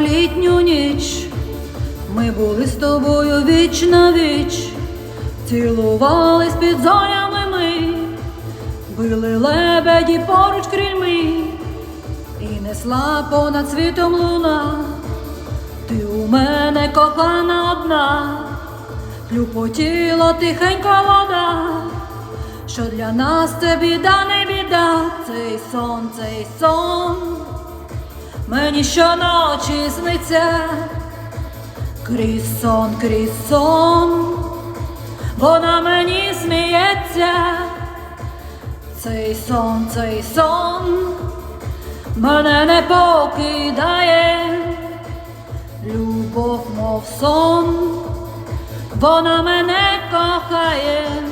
літню ніч. Ми були з тобою віч на віч, цілувались під зорями ми, били лебеді поруч крильми, і несла понад світом луна. Ти у мене кохана одна, Люпотіла тихенько вода, що для нас це біда, не біда, цей сон, цей сон, мені щоночі сниться, крізь сон, крізь сон, вона мені сміється, цей сон, цей сон, мене не покидає, любов, мов сон вона мене кохає.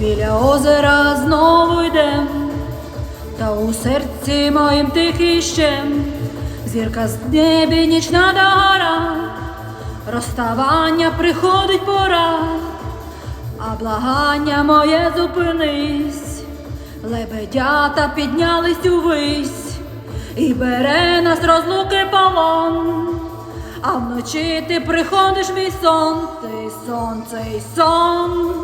Біля озера знову йдем, та у серці моїм тихий щем, зірка з небі нічна догора, розставання приходить пора. А благання моє зупинись, лебедята піднялись увись, і бере нас розлуки полон, а вночі ти приходиш мій сон, цей сон, цей сон,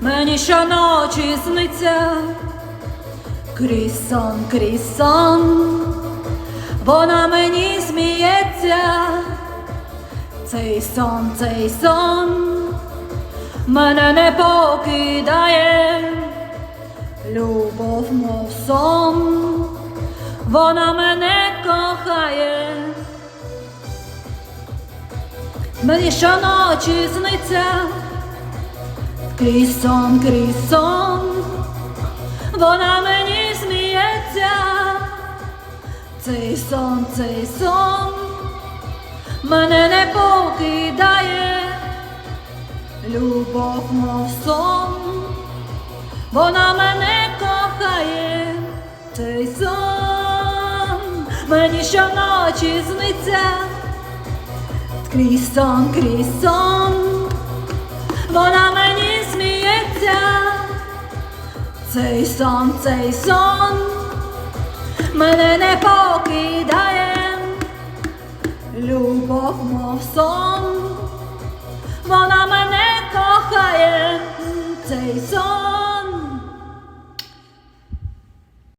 мені щоночі сниться, крізь сон, крізь сон, вона мені сміється, цей сон, цей сон мене не покидає, любов, мов сон, вона мене кохає, мені щоночі сниться, крізь сон, вона мені сміється, цей сон, цей сон, мене не покидає. Любов, мов сон, вона мене кохає, цей сон, мені щоночі сниться, крізь сон, крізь сон, вона мені цей сон, цей сон, мене не покидає, любов, мов сон